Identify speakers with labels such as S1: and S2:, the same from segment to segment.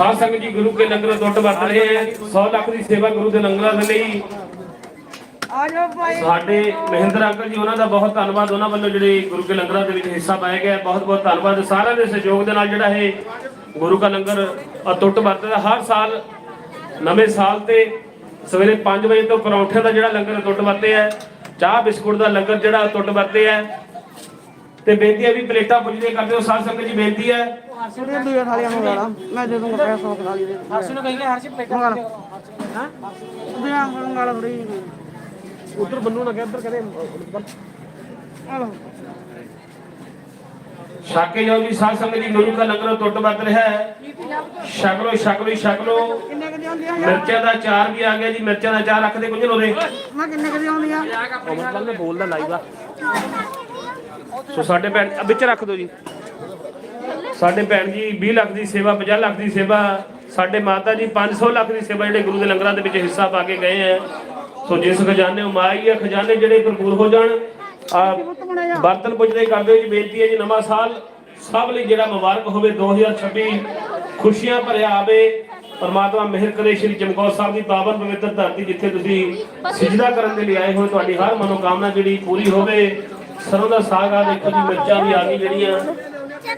S1: ਸਾਧ ਸੰਗਤ ਜੀ ਗੁਰੂ ਕੇ ਲੰਗਰ ਟੁੱਟ ਵਰਤ ਰਹੇ ਹੈ 100 ਲੱਖ ਦੀ ਸੇਵਾ ਗੁਰੂ ਦੇ ਲੰਗਰਾਂ ਦੇ ਲਈ।
S2: ਆ ਜਾਓ ਭਾਈ।
S1: ਸਾਡੇ ਮਹਿੰਦਰ ਅੰਕਲ ਜੀ ਉਹਨਾਂ ਦਾ ਬਹੁਤ ਧੰਨਵਾਦ। ਉਹਨਾਂ ਵੱਲੋਂ ਜਿਹੜੇ ਗੁਰੂ ਕੇ ਲੰਗਰਾਂ ਦੇ ਵਿੱਚ ਹਿੱਸਾ ਪਾਇਆ ਗਿਆ। ਬਹੁਤ ਬਹੁਤ ਧੰਨਵਾਦ। ਸਾਰਿਆਂ ਦੇ ਸਹਿਯੋਗ ਦੇ ਨਾਲ ਜਿਹੜਾ ਇਹ ਗੁਰੂ ਕਾ ਲੰਗਰ ਅਟੁੱਟ ਵਰਤਦਾ। ਹਰ ਸਾਲ ਨਵੇਂ ਸਾਲ ਤੇ ਸਵੇਰੇ 5 ਵਜੇ ਤੋਂ ਪਰੌਂਠੇ ਦਾ ਜਿਹੜਾ ਲੰਗਰ ਅਟੁੱਟ ਵਰਤੇ ਹੈ ਚਾਹ ਬਿਸਕੁਟ ਦਾ ਲੰਗਰ ਜਿਹੜਾ ਅਟੁੱਟ ਵਰਤੇ ਹੈ ਤੇ ਬੇਨਤੀ ਹੈ ਵੀ ਪਲੇਟਾਂ ਪੁੱਜਦੇ ਕਰਦੇ ਹੋ ਸਾਧ ਸੰਗਤ ਜੀ ਬੇਨਤੀ ਹੈ।
S2: ਸੁਣੇ ਦੂਜੇ ਥਾਲੀਆਂ ਮੰਗਾ ਲਾ ਮੈਂ ਦੇ ਦੂੰਗਾ ਪੈਸੇ ਸੌ ਥਾਲੀ ਦੇ
S3: ਹਰਸ਼ ਨੂੰ ਕਹੀਏ ਹਰਸ਼ ਪਲੇਟਾਂ
S2: ਮੰਗਾ ਲਾ ਹਾਂ? ਦੂਜਾ ਮੰਗਾ ਲਾ ਥੋੜੀ
S3: ਉਧਰ ਬੰਨੂ ਨਾ ਇੱਧਰ ਕਰੇ
S2: ਆ ਲਓ
S1: ਛਾਕੇ ਜਾਓ ਜੀ ਸਾਧ ਸੰਗਤ ਜੀ ਗੁਰੂ ਕਾ ਲੰਗਰ ਟੁੱਟ ਵਰਤ ਰਿਹਾ ਹੈ। ਛਕ ਲੋ ਛਕ ਲੋ ਛਕ ਲੋ
S2: ਕਿੰਨੇ ਕਦੀ ਆਉਂਦੀਆਂ
S1: ਮਿਰਚਾਂ ਦਾ ਅਚਾਰ ਵੀ ਆ ਗਿਆ ਜੀ ਮਿਰਚਾਂ ਦਾ ਅਚਾਰ ਰੱਖਦੇ ਕੁਝ ਲੋਰੇ
S2: ਮੈਂ ਕਿੰਨੇ ਕਦੀ ਆਉਂਦੀਆਂ
S3: ਕੱਲ ਮੈਂ ਬੋਲਦਾ ਲਾਈਵ ਆ।
S1: ਸੋ ਸਾਡੇ ਭੈਣ ਆ ਵਿੱਚ ਰੱਖ ਦਿਓ ਜੀ। ਸਾਡੇ ਭੈਣ ਜੀ 20 ਲੱਖ ਦੀ ਸੇਵਾ 50 ਲੱਖ ਦੀ ਸੇਵਾ, ਸਾਡੇ ਮਾਤਾ ਜੀ 500 ਲੱਖ ਦੀ ਸੇਵਾ ਜਿਹੜੇ ਗੁਰੂ ਦੇ ਲੰਗਰਾਂ ਦੇ ਵਿੱਚ ਹਿੱਸਾ ਪਾ ਕੇ ਗਏ ਹੈ ਸੋ ਜਿਸ ਖਜ਼ਾਨੇ ਉਮਾਈ ਹੈ ਖਜ਼ਾਨੇ ਜਿਹੜੇ ਭਰਪੂਰ ਹੋ ਜਾਣ ਆ ਬਰਤਨ ਪੁੱਜਦੇ ਕਰਦੇ ਹੋ ਜੀ, ਬੇਨਤੀ ਹੈ ਜੀ, ਨਵਾਂ ਸਾਲ ਸਭ ਲਈ ਜਿਹੜਾ ਮੁਬਾਰਕ ਹੋਵੇ 2026 ਖੁਸ਼ੀਆਂ ਭਰਿਆ ਆਵੇ। ਪਰਮਾਤਮਾ ਮਿਹਰ ਕਰੇ, ਸ਼੍ਰੀ ਚਮਕੌਰ ਸਾਹਿਬ ਦੀ ਪਾਵਨ ਪਵਿੱਤਰ ਧਰਤੀ ਜਿੱਥੇ ਤੁਸੀਂ ਸਿਜਦਾ ਕਰਨ ਦੇ ਲਈ ਆਏ ਹੋ ਤੁਹਾਡੀ ਹਰ ਮਨੋਕਾਮਨਾ ਜਿਹੜੀ ਪੂਰੀ ਹੋਵੇ ਸਰੋਂ ਦਾ ਸਾਗ ਆ ਦੇਖੋ ਜੀ ਮਿਰਚਾਂ ਵੀ ਆ ਗਈ ਜਿਹੜੀਆਂ।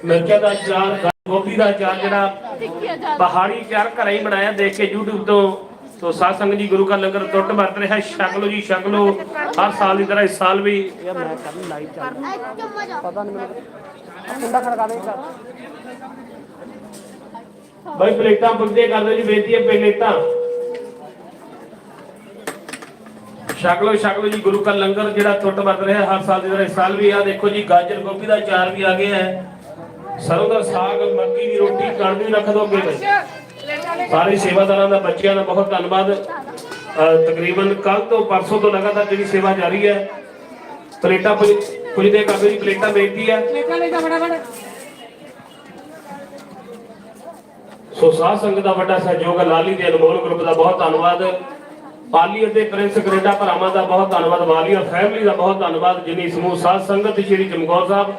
S1: ਮਿਰਚਾਂ ਦਾ ਅਚਾਰ ਗੋਭੀ ਦਾ ਅਚਾਰ ਜਿਹੜਾ ਪਹਾੜੀ ਅਚਾਰ ਘਰੇ ਹੀ ਬਣਾਇਆ ਦੇਖ ਕੇ YouTube ਤੋਂ। ਸੋ ਸਾਧ ਸੰਗਤ ਜੀ ਗੁਰੂ ਕਾ ਲੰਗਰ ਟੁੱਟ ਵਰਤ ਰਿਹਾ ਛਕ ਲਓ ਜੀ ਛਕ ਲਓ। ਹਰ ਸਾਲ ਦੀ ਤਰ੍ਹਾਂ ਇਸ ਸਾਲ ਵੀ।
S3: ਯਾਰ ਮੈਂ ਕੱਲ ਲਾਈਵ ਚੱਲ ਪਤਾ ਨਹੀਂ ਮੈਨੂੰ ਕੁੰਡਾ ਖੜਕਾ ਦੇ ਇੱਕ
S1: ਬਾਈ ਪਲੇਟਾਂ ਪੁੱਜਦੇ ਕਰਦੇ ਜੀ ਬੇਨਤੀ ਹੈ ਪਲੇਟਾਂ। ਛਕ ਲਓ ਛਕ ਲਓ ਜੀ ਗੁਰੂ ਕਾ ਲੰਗਰ ਜਿਹੜਾ ਟੁੱਟ ਵਰਤ ਰਿਹਾ ਹਰ ਸਾਲ ਦੀ ਤਰ੍ਹਾਂ ਇਸ ਸਾਲ ਵੀ ਆ। ਦੇਖੋ ਜੀ ਗਾਜਰ ਗੋਭੀ ਦਾ ਅਚਾਰ ਵੀ ਆ ਗਿਆ ਹੈ। ਸਰੋਂ ਦਾ ਸਾਗ ਮੱਕੀ ਦੀ ਰੋਟੀ ਕਣਕ ਵੀ ਰੱਖ ਦੋਗੇ ਬਈ ਸਾਰੇ ਸੇਵਾਦਾਰਾਂ ਦਾ ਬੱਚਿਆਂ ਦਾ ਬਹੁਤ ਧੰਨਵਾਦ। ਤਕਰੀਬਨ ਕੱਲ ਤੋਂ ਪਰਸੋਂ ਤੋਂ ਲਗਾਤਾਰ ਜਿਹੜੀ ਸੇਵਾ ਜਾਰੀ ਹੈ ਪਲੇਟਾਂ ਪੁੱਜ- ਪੁੱਜਦੇ ਕਰਦੇ ਜੀ ਪਲੇਟਾਂ ਬੇਨਤੀ ਹੈ।
S3: ਪਲੇਟਾਂ ਲੈ ਜਾ ਫਟਾਫਟ।
S1: ਸੋ ਸਾਧ ਸੰਗਤ ਦਾ ਵੱਡਾ ਸਹਿਯੋਗ ਹੈ ਲਾਲੀ ਦੇ ਅਨਮੋਲ ਗਰੁੱਪ ਦਾ ਬਹੁਤ ਧੰਨਵਾਦ। ਪਾਲੀ ਅਤੇ ਪ੍ਰਿੰਸ ਕੈਨੇਡਾ ਭਰਾਵਾਂ ਦਾ ਬਹੁਤ ਧੰਨਵਾਦ, ਵਾਲੀਆ ਫੈਮਿਲੀ ਦਾ ਬਹੁਤ ਧੰਨਵਾਦ, ਜਿਨੀ ਸਮੂਹ ਸਾਧ ਸੰਗਤ ਸ਼੍ਰੀ ਚਮਕੌਰ ਸਾਹਿਬ,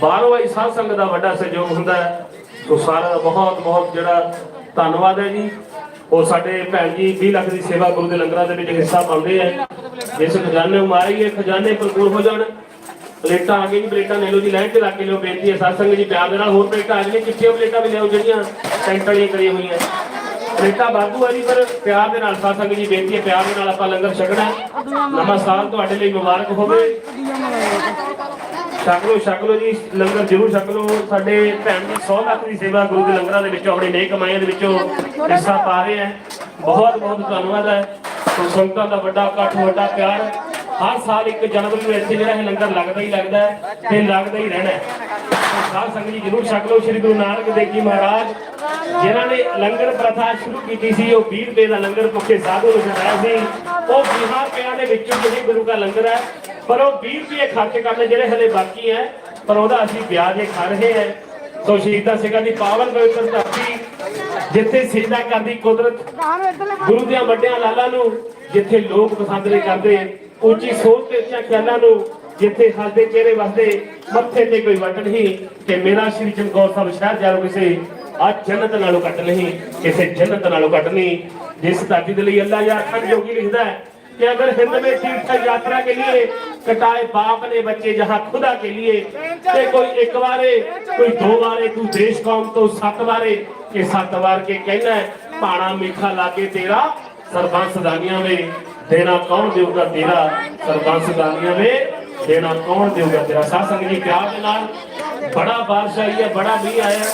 S1: ਬਾਹਰੋਂ ਆਈ ਸਾਧ ਸੰਗਤ ਦਾ ਵੱਡਾ ਸਹਿਯੋਗ ਹੁੰਦਾ ਹੈ ਸੋ ਸਾਰਿਆਂ ਦਾ ਬਹੁਤ ਬਹੁਤ ਜਿਹੜਾ ਧੰਨਵਾਦ ਹੈ ਜੀ। ਉਹ ਸਾਡੇ ਭੈਣ ਜੀ 20 ਲੱਖ ਦੀ ਸੇਵਾ ਗੁਰੂ ਦੇ ਲੰਗਰਾਂ ਦੇ ਵਿੱਚ ਹਿੱਸਾ ਪਾਉਂਦੇ ਆ। ਇਸ ਖਜ਼ਾਨੇ ਉਮਾਰੀ ਇਹ ਖਜ਼ਾਨੇ ਭਰਪੂਰ ਹੋ ਜਾਣ। ਪਲੇਟਾਂ ਆ ਗਈ ਜੀ, ਪਲੇਟਾਂ ਲੈ ਲਓ ਜੀ ਲੈਣ ਤੇ ਲਾ ਕੇ ਲਿਓ ਬੇਨਤੀ ਹੈ ਸਾਧ ਜੀ, ਪਿਆਰ ਦੇ ਨਾਲ ਹੋਰ ਪਲੇਟਾਂ ਆ ਗਈਆਂ ਚਿੱਟੀਆਂ ਪਲੇਟਾਂ ਵੀ ਲਿਆਓ ਜਿਹੜੀਆਂ ਟੈਂਟ ਵਾਲੀਆਂ ਕਰੀਆਂ ਹੋਈਆਂ। ਪਲੇਟਾਂ ਵਾਧੂ ਆ ਜੀ, ਪਰ ਪਿਆਰ ਦੇ ਨਾਲ ਸਾਧ ਸੰਗਤ ਜੀ ਬੇਨਤੀ ਹੈ, ਪਿਆਰ ਦੇ ਨਾਲ ਆਪਾਂ ਲੰਗਰ ਛਕਣਾ ਨਵਾਂ ਸਾਲ ਤੁਹਾਡੇ ਲਈ ਮੁਬਾਰਕ ਹੋਵੇ। ਛਕ ਲਓ ਛਕ ਲਓ ਜੀ, ਲੰਗਰ ਜ਼ਰੂਰ ਛਕ ਲਓ। ਸਾਡੇ ਭੈਣ ਦੀ 100 ਲੱਖ ਦੀ ਸੇਵਾ ਗੁਰੂ ਦੇ ਲੰਗਰਾਂ ਦੇ ਵਿੱਚੋਂ, ਆਪਣੇ ਨੇਕ ਕਮਾਈਆਂ ਦੇ ਵਿੱਚੋਂ ਹਿੱਸਾ ਪਾ ਰਹੇ ਹੈ। ਬਹੁਤ ਬਹੁਤ ਧੰਨਵਾਦ ਹੈ। ਸੰਗਤਾਂ ਦਾ ਵੱਡਾ ਇਕੱਠ, ਵੱਡਾ ਪਿਆਰ ਹਰ ਸਾਲ ਇੱਕ ਜਨਵਰੀ ਨੂੰ ਇੱਥੇ ਜਿਹੜਾ ਇਹ ਲੰਗਰ ਲੱਗਦਾ ਹੀ ਲੱਗਦਾ ਤੇ ਲੱਗਦਾ ਹੀ ਰਹਿਣਾ ਹੈ। ਸਾਧ ਸੰਗਤ ਜੀ ਜ਼ਰੂਰ ਛਕ ਲਓ, ਸ੍ਰੀ ਗੁਰੂ ਨਾਨਕ ਦੇਵ ਜੀ ਮਹਾਰਾਜ, ਜਿਨ੍ਹਾਂ ਨੇ ਲੰਗਰ ਪ੍ਰਥਾ ਸ਼ੁਰੂ ਕੀਤੀ ਸੀ, ਉਹ 20 ਰੁਪਏ ਦਾ ਲੰਗਰ ਭੁੱਖੇ ਸਾਧੂ ਨੂੰ ਛਕਾਇਆ ਸੀ। ਉਹ 20 ਰੁਪਿਆਂ ਦੇ ਵਿੱਚੋਂ ਜਿਹੜੀ ਗੁਰੂ ਦਾ ਲੰਗਰ ਹੈ, ਪਰ ਉਹ 20 ਰੁਪਏ ਖਰਚ ਕਰਨੇ ਜਿਹੜੇ ਹਲੇ ਬਾਕੀ ਹੈ, ਪਰ ਉਹਦਾ ਅਸੀਂ ਵਿਆਜ ਹੀ ਖਾ ਰਹੇ ਹਾਂ। ਸੋ ਸ਼ਹੀਦਾਂ ਸਿੰਘਾਂ ਦੀ ਪਾਵਨ ਪਵਿੱਤਰ ਧਰਤੀ, ਜਿੱਥੇ ਸਿਜਦਾ ਕਰਦੀ ਕੁਦਰਤ, ਗੁਰੂ ਦੀਆਂ ਵੱਡਿਆਂ ਲਾਲਾਂ ਨੂੰ, ਜਿੱਥੇ ਲੋਕ ਪਸੰਦ ਨਹੀਂ ਕਰਦੇ ਉੱਚੀ ਸੋਚ ਤੇ ਉੱਚੀਆਂ ਖਿਆਲਾਂ ਨੂੰ ਜਿੱਥੇ ਹੱਸਦੇ ਚਿਹਰੇ ਵਸਦੇ ਮੱਥੇ ਤੇ ਕੋਈ ਵੱਟ ਨਹੀਂ ਕਿ ਮੇਰਾ ਸ਼੍ਰੀ ਚਮਕੌਰ ਸਾਹਿਬ ਸ਼ਹਿਰ ਜਾਰੋ ਕਿਸੇ ਆ ਜੰਨਤ ਨਾਲੋਂ ਘੱਟ ਨਹੀਂ ਕਿਸੇ ਜੰਨਤ ਨਾਲੋਂ ਘੱਟ ਨਹੀਂ ਜਿਸ ਧਰਤੀ ਦੇ ਲਈ ਅੱਲਾਹ ਯਾਰ ਖੰਡ ਜੋਗੀ ਲਿਖਦਾ ਹੈ कि अगर हिंद में तीर्थ यात्रा के लिए कटाए बाप ने बच्चे जहाँ खुदा के लिए ते कोई एक बारे कोई दो बारे तू देश कौम तो सत बारे के सत बार के कहना है पाना मीठा लागे तेरा सरबंस दानिया में ਦੇਣਾ ਕੌਣ ਦੇਊਗਾ ਤੇਰਾ ਸਰਬੰਸ ਦਾਨੀਆਂ ਵੇ? ਦੇਣਾ ਕੌਣ ਦੇਊਗਾ ਤੇਰਾ? ਸਾਧ ਸੰਗਤ ਜੀ ਪਿਆਰ ਦੇ ਨਾਲ ਬੜਾ ਬਾਰਿਸ਼ ਹੈ ਬੜਾ ਵੀ ਆਇਆ।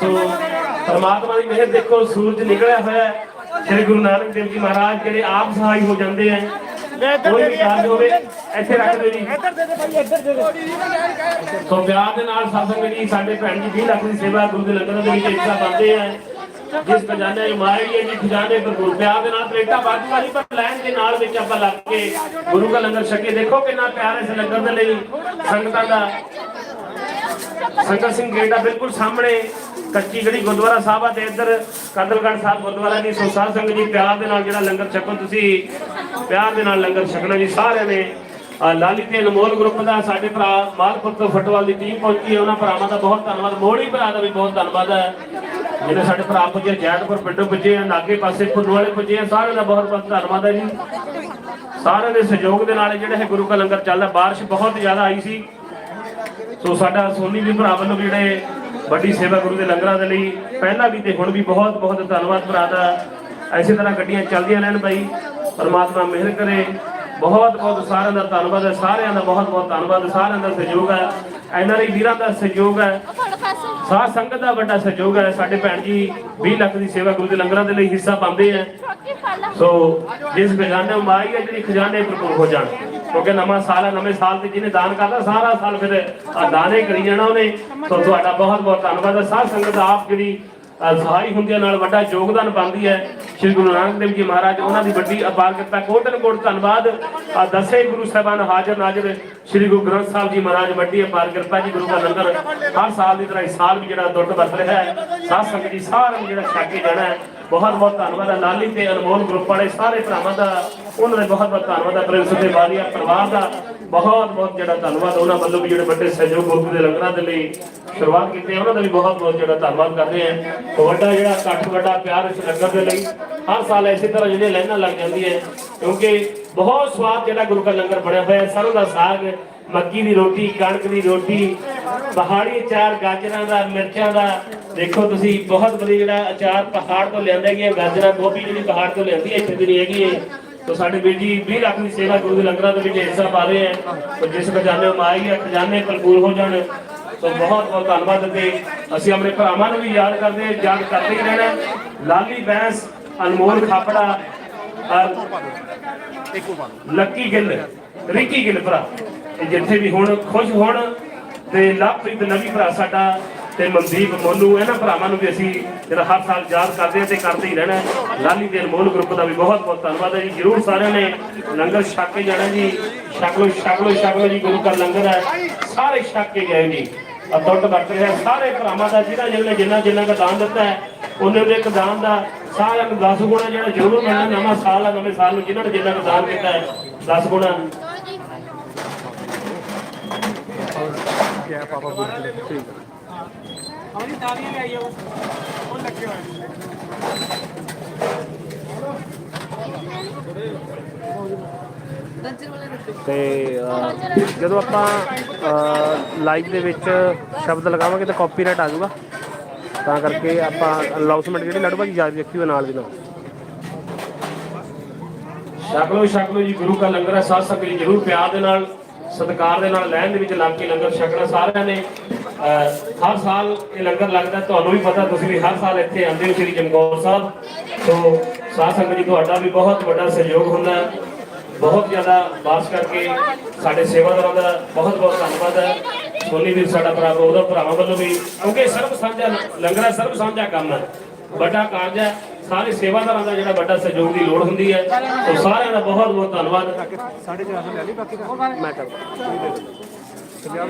S1: ਸੋ ਪਰਮਾਤਮਾ ਦੀ ਮਿਹਰ ਦੇਖੋ ਸੂਰਜ ਨਿਕਲਿਆ ਹੋਇਆ ਹੈ। ਸ੍ਰੀ ਗੁਰੂ ਨਾਨਕ ਦੇਵ ਜੀ ਮਹਾਰਾਜ ਜਿਹੜੇ ਆਪ ਸਹਾਈ ਹੋ ਜਾਂਦੇ ਐ ਕੋਈ ਵੀ ਕਾਰਜ ਹੋਵੇ ਇੱਥੇ ਰੱਖ ਦੇ ਜੀ।
S3: ਇੱਧਰ ਦੇ ਦੇ ਭਾਈ ਇੱਧਰ ਦੇ ਦੇ।
S1: ਸੋ ਵਿਆਹ ਦੇ ਨਾਲ ਸਾਧ ਸੰਗਤ ਜੀ ਸਾਡੇ ਭੈਣ ਜੀ 20 ਲੱਖ ਦੀ ਸੇਵਾ ਗੁਰੂ ਦੇ ਲੰਗਰ ਦੇ ਵਿੱਚ ਹਿੱਸਾ ਪਾਉਂਦੇ ਐ ਜਿਸ ਖਜ਼ਾਨੇ ਦੀ ਮਾਈ ਹੈ ਜੀ ਖਜ਼ਾਨੇ ਭਰਪੂਰ ਪਿਆਰ ਦੇ ਨਾਲ ਪਲੇਟਾਂ ਬਾਜੂ ਵਾਲੀ, ਪਰ ਲਾਈਨ ਦੇ ਨਾਲ ਵਿੱਚ ਆਪਾਂ ਲੱਗ ਕੇ ਗੁਰੂ ਦਾ ਲੰਗਰ ਛਕੇ। ਦੇਖੋ ਕਿੰਨਾ ਪਿਆਰ ਇਸ ਲੰਗਰ ਦੇ ਲਈ। ਸੰਗਤਾਂ ਦਾ ਸੰਗਤ ਸਿੰਘ ਗੇਟ ਬਿਲਕੁਲ ਸਾਹਮਣੇ ਕੱਚੀ ਜਿਹੜੀ ਗੁਰਦੁਆਰਾ ਸਾਹਿਬ ਆ ਤੇ ਇੱਧਰ ਕਦਲਗੜ੍ਹ ਸਾਹਿਬ ਗੁਰਦੁਆਰਾ ਦੀ ਸੋ ਸੰਗਤ ਜੀ, ਪਿਆਰ ਦੇ ਨਾਲ ਜਿਹੜਾ ਲੰਗਰ ਛਕੋ ਤੁਸੀਂ। ਪਿਆਰ ਦੇ ਨਾਲ ਲੰਗਰ ਛਕਣਾ ਜੀ ਸਾਰਿਆਂ ਨੇ। ਆਹ ਲਾਲੀ ਤੇ ਅਨਮੋਲ ਗਰੁੱਪ ਦਾ ਸਾਡੇ ਭਰਾ ਮਾਲਪੁਰ ਤੋਂ ਫੁੱਟਬਾਲ ਦੀ ਟੀਮ ਪਹੁੰਚੀ ਹੈ। ਉਹਨਾਂ ਭਰਾਵਾਂ ਦਾ ਬਹੁਤ ਧੰਨਵਾਦ। ਮੋੜੀ ਭਰਾ ਦਾ ਵੀ ਬਹੁਤ ਧੰਨਵਾਦ ਹੈ। ਜਿਹੜੇ ਸਾਡੇ ਭਰਾ ਪੁੱਜੇ, ਜੈਤਪੁਰ ਪਿੰਡੋਂ ਪੁੱਜੇ ਆ ਨਾਗੇ ਪਾਸੇ ਫੁੱਲ ਵਾਲੇ ਪੁੱਜੇ ਆ, ਸਾਰਿਆਂ ਦਾ ਬਹੁਤ ਬਹੁਤ ਧੰਨਵਾਦ ਹੈ ਜੀ। ਸਾਰਿਆਂ ਦੇ ਸਹਿਯੋਗ ਦੇ ਨਾਲ ਜਿਹੜਾ ਇਹ ਗੁਰੂ ਕਾ ਲੰਗਰ ਚੱਲਦਾ, ਬਾਰਿਸ਼ ਬਹੁਤ ਜ਼ਿਆਦਾ ਆਈ ਸੀ। ਸੋ ਸਾਡਾ ਸੋਨੀ ਵੀ ਭਰਾ ਵੱਲੋਂ ਵੀ ਜਿਹੜੇ ਵੱਡੀ ਸੇਵਾ ਗੁਰੂ ਦੇ ਲੰਗਰਾਂ ਦੇ ਲਈ ਪਹਿਲਾਂ ਵੀ ਤੇ ਹੁਣ ਵੀ ਬਹੁਤ ਬਹੁਤ ਧੰਨਵਾਦ ਭਰਾ ਦਾ। ਐਸੀ ਤਰ੍ਹਾਂ ਗੱਡੀਆਂ ਚੱਲਦੀਆਂ ਰਹਿਣ ਭਾਈ ਪਰਮਾਤਮਾ ਮਿਹਰ ਕਰੇ। ਬਹੁਤ ਬਹੁਤ ਸਾਰਿਆਂ ਦਾ ਧੰਨਵਾਦ ਹੈ, ਸਾਰਿਆਂ ਦਾ ਬਹੁਤ ਬਹੁਤ ਧੰਨਵਾਦ, ਸਾਰਿਆਂ ਦਾ ਸਹਿਯੋਗ ਹੈ। ਐਨਆਰਆਈ ਵੀਰਾਂ ਦਾ ਸਹਿਯੋਗ ਹੈ। ਸਾਧ ਸੰਗਤ ਦਾ ਵੱਡਾ ਸਹਿਯੋਗ ਹੈ। ਸਾਡੇ ਭੈਣ ਜੀ 20 ਲੱਖ ਦੀ ਸੇਵਾ ਗੁਰੂ ਦੇ ਲੰਗਰਾਂ ਦੇ ਲਈ ਹਿੱਸਾ ਪਾਉਂਦੇ ਆ। ਸੋ ਜਿਸ ਖਜ਼ਾਨੇ ਮਾਈ ਹੈ ਜਿਹੜੀ ਖਜ਼ਾਨੇ ਭਰਪੂਰ ਹੋ ਜਾਣ। ਕਿਉਂਕਿ ਨਵਾਂ ਸਾਲ ਹੈ ਨਵੇਂ ਸਾਲ ਤੇ ਜਿਹਨੇ ਦਾਨ ਕਰਦਾ ਸਾਰਾ ਸਾਲ ਫਿਰ ਦਾਨੇ ਕਰੀ ਜਾਣਾ ਉਹਨੇ। ਸੋ ਤੁਹਾਡਾ ਬਹੁਤ ਬਹੁਤ ਧੰਨਵਾਦ ਹੈ। ਸਾਧ ਸੰਗਤ ਆਪ ਜਿਹੜੀ ਸਹਾਈ ਹੁੰਦਿਆਂ ਨਾਲ ਵੱਡਾ ਯੋਗਦਾਨ ਪਾਉਂਦੀ ਹੈ। ਸ੍ਰੀ ਗੁਰੂ ਨਾਨਕ ਦੇਵ ਜੀ ਮਹਾਰਾਜ ਉਹਨਾਂ ਦੀ ਵੱਡੀ ਅਪਾਰ ਕਿਰਪਾ ਕੋਟਨ ਕੋਟ ਧੰਨਵਾਦ। ਆ ਦਸੇ ਗੁਰੂ ਸਾਹਿਬਾਨ ਹਾਜ਼ਰ ਨਾਜ਼ਰ ਸ੍ਰੀ ਗੁਰੂ ਗ੍ਰੰਥ ਸਾਹਿਬ ਜੀ ਮਹਾਰਾਜ ਵੱਡੀ ਅਪਾਰ ਕਿਰਪਾ ਜੀ, ਗੁਰੂ ਦਾ ਲੰਗਰ ਹਰ ਸਾਲ ਦੀ ਤਰ੍ਹਾਂ ਇਸ ਸਾਲ ਵੀ ਜਿਹੜਾ ਦੁੱਟ ਵਰਤ ਰਿਹਾ ਹੈ, ਸਾਧ ਸੰਗਤ ਜੀ ਸਾਰਿਆਂ ਨੂੰ ਜਿਹੜਾ ਛਕ ਕੇ ਜਾਣਾ ਹੈ। ਬਹੁਤ ਬਹੁਤ ਧੰਨਵਾਦ ਹੈ ਤੇ ਅਨਮੋਲ ਗਰੁੱਪ ਵਾਲੇ ਸਾਰੇ ਭਰਾਵਾਂ ਦਾ, ਉਹਨਾਂ ਦਾ ਬਹੁਤ ਬਹੁਤ ਧੰਨਵਾਦ ਹੈ ਪ੍ਰਿੰਸ ਦੇ ਵਾਲੀਆ ਪਰਿਵਾਰ ਦਾ ਬਹੁਤ ਬਹੁਤ ਜਿਹੜਾ ਧੰਨਵਾਦ ਉਹਨਾਂ ਵੱਲੋਂ ਵੀ ਜਿਹੜੇ ਵੱਡੇ ਸਹਿਯੋਗ ਗੁਰੂ ਦੇ ਲੰਗਰਾਂ ਦੇ ਲਈ ਸ਼ੁਰੂਆਤ ਕੀਤੀ ਉਹਨਾਂ ਦਾ ਵੀ ਬਹੁਤ ਬਹੁਤ ਜਿਹੜਾ ਧੰਨਵਾਦ ਕਰਦੇ ਹਾਂ ਵੱਡਾ ਜਿਹੜਾ ਇਕੱਠ, ਵੱਡਾ ਪਿਆਰ ਇਸ ਲੰਗਰ ਦੇ ਲਈ ਹਰ ਸਾਲ ਇਸੇ ਤਰ੍ਹਾਂ ਜਿਹੜੀਆਂ ਲਾਈਨਾਂ ਲੱਗ ਜਾਂਦੀਆਂ ਹੈ ਕਿਉਂਕਿ ਬਹੁਤ ਸਵਾਦ ਜਿਹੜਾ ਗੁਰੂ ਕਾ ਲੰਗਰ ਬਣਿਆ ਹੋਇਆ ਸਰੋਂ ਦਾ ਸਾਗ, ਮੱਕੀ ਦੀ ਰੋਟੀ, ਕਣਕ ਦੀ ਰੋਟੀ ਪਹਾੜੀ ਅਚਾਰ ਗਾਜਰਾਂ ਦਾ ਮਿਰਚਾਂ ਦਾ। ਦੇਖੋ ਤੁਸੀਂ ਬਹੁਤ ਵਧੀਆ ਜਿਹੜਾ ਅਚਾਰ ਪਹਾੜ ਤੋਂ ਲਿਆਂਦਾ ਗਿਆ ਗਾਜਰਾਂ ਗੋਭੀ ਜਿਹੜੀ ਪਹਾੜ ਤੋਂ ਲਿਆਂਦੀ ਇੱਥੇ ਦੀ ਨਹੀਂ ਹੈਗੀ ਹੈ ਤੋ ਸਾਡੇ ਵੀਰ ਜੀ 20 ਲੱਖ ਦੀ ਸੇਵਾ ਗੁਰੂ ਦੇ ਲੰਗਰਾਂ ਦੇ ਵਿੱਚ ਹਿੱਸਾ ਪਾ ਰਹੇ ਹੈ। ਤੋ ਜਿਸ ਖਜ਼ਾਨੇ ਮਾਈ ਹੈ ਖਜ਼ਾਨੇ ਭਰਪੂਰ ਹੋ ਜਾਣ। ਤੋ ਬਹੁਤ ਬਹੁਤ ਧੰਨਵਾਦ ਤੇ ਅਸੀਂ ਆਪਣੇ ਭਰਾਵਾਂ ਨੂੰ ਵੀ ਯਾਦ ਕਰਦੇ ਹਾਂ, ਯਾਦ ਕਰਦੇ ਹੀ ਰਹਿਣਾ ਲਾਲੀ ਬੈਂਸ ਅਨਮੋਲ ਖਾਪੜਾ ਔਰ ਲੱਕੀ ਗਿੱਲ ਰਿੱਕੀ ਗਿੱਲ ਭਰਾ। ਇਹ ਜਿੱਥੇ ਵੀ ਹੁਣ ਖੁਸ਼ ਹੋਣ ਤੇ ਲਵਪ੍ਰੀਤ ਨਵੀਂ ਭਰਾ ਸਾਡਾ ਤੇ ਮਨਦੀਪ ਮੋਨੂ, ਇਹਨਾਂ ਭਰਾਵਾਂ ਨੂੰ ਵੀ ਅਸੀਂ ਜਿਹੜਾ ਹਰ ਸਾਲ ਯਾਦ ਕਰਦੇ ਹਾਂ ਤੇ ਕਰਦੇ ਹੀ ਰਹਿਣਾ ਲਾਲੀ ਤੇ ਅਨਮੋਲ ਗਰੁੱਪ ਦਾ ਵੀ ਬਹੁਤ ਬਹੁਤ ਧੰਨਵਾਦ ਹੈ ਜੀ। ਜਰੂਰ ਸਾਰਿਆਂ ਨੇ ਲੰਗਰ ਛਕ ਕੇ ਜਾਣਾ ਜੀ। ਛਕ ਲੋ ਛਕ ਲੋ ਛਕ ਲੋ ਜੀ, ਗੁਰੂ ਘਰ ਲੰਗਰ ਹੈ। ਸਾਰੇ ਛਕ ਕੇ ਗਏ ਜੀ। ਅਤੁੱਟ ਵਰਤ ਰਿਹਾ ਸਾਰੇ ਭਰਾਵਾਂ ਦਾ ਜਿਹੜਾ ਜਿਹਨੇ ਜਿੰਨਾ ਜਿੰਨਾ ਦਾ ਦਾਨ ਦਿੱਤਾ ਹੈ, ਉਹਨੇ ਦੇ ਦਾਨ ਦਾ ਸਾਰਿਆਂ ਨੂੰ 10 ਗੁਣਾ ਜਿਹੜਾ ਜ਼ਰੂਰ ਮਿਲਣਾ ਨਵਾਂ ਸਾਲ ਹੈ ਨਵੇਂ ਸਾਲ ਨੂੰ ਜਿਨ੍ਹਾਂ ਨੇ ਜਿੰਨਾ ਕੁ ਦਾਨ ਕੀਤਾ ਹੈ 10 ਗੁਣਾ
S3: ਤੇ ਅਹ, ਜਦੋਂ ਆਪਾਂ ਲਾਈਵ ਦੇ ਵਿੱਚ ਸ਼ਬਦ ਲਗਾਵਾਂਗੇ ਤਾਂ ਕਾਪੀਰਾਈਟ ਆ ਜਾਊਗਾ। ਤਾਂ ਕਰਕੇ ਆਪਾਂ ਅਨਾਉਂਸਮੈਂਟ ਜਿਹੜੀ ਲੜਵਾ ਜੀ ਜਾਰੀ ਰੱਖੀ ਹੋਈ ਨਾਲ ਦੀ ਨਾਲ।
S1: ਛਕ ਲਓ ਛਕ ਲਓ ਜੀ ਗੁਰੂ ਦਾ ਲੰਗਰ ਹੈ ਸਾਧ ਸੰਗਤ ਜੀ ਜ਼ਰੂਰ ਪਿਆਰ ਦੇ ਨਾਲ ਸਤਿਕਾਰ ਦੇ ਨਾਲ ਲੈਣ ਦੇ ਵਿੱਚ ਲੱਗ ਕੇ ਲੰਗਰ ਛਕਣਾ ਸਾਰਿਆਂ ਨੇ। ਹਰ ਸਾਲ ਇਹ ਲੰਗਰ ਲੱਗਦਾ, ਤੁਹਾਨੂੰ ਵੀ ਪਤਾ, ਤੁਸੀਂ ਵੀ ਹਰ ਸਾਲ ਇੱਥੇ ਆਉਂਦੇ ਹੋ ਸ੍ਰੀ ਚਮਕੌਰ ਸਾਹਿਬ। ਸੋ, ਸਾਧ ਸੰਗਤ ਜੀ, ਤੁਹਾਡਾ ਵੀ ਬਹੁਤ ਵੱਡਾ ਸਹਿਯੋਗ ਹੁੰਦਾ ਬਹੁਤ ਜ਼ਿਆਦਾ ਬਾਸ ਕਰਕੇ ਸਾਡੇ ਸੇਵਾਦਾਰਾਂ ਦਾ ਬਹੁਤ ਬਹੁਤ ਧੰਨਵਾਦ ਹੈ। ਸੋਨੀ ਵੀਰ, ਸਾਡਾ ਭਰਾ, ਉਹਦਾ ਭਰਾਵਾਂ ਵੱਲੋਂ ਵੀ, ਕਿਉਂਕਿ ਸਰਬ ਸਾਂਝਾ ਲੰਗਰ ਸਰਬ ਸਾਂਝਾ ਕੰਮ ਹੈ। ਵੱਡਾ ਕਾਰਜ ਹੈ। ਸਾਰੇ ਸੇਵਾਦਾਰਾਂ ਦਾ ਜਿਹੜਾ ਵੱਡਾ ਸਹਿਯੋਗ ਦੀ ਲੋੜ ਹੁੰਦੀ ਹੈ। ਸੋ ਸਾਰਿਆਂ ਦਾ ਬਹੁਤ ਬਹੁਤ ਧੰਨਵਾਦ
S3: ਮੈਂ ਕਰਦਾ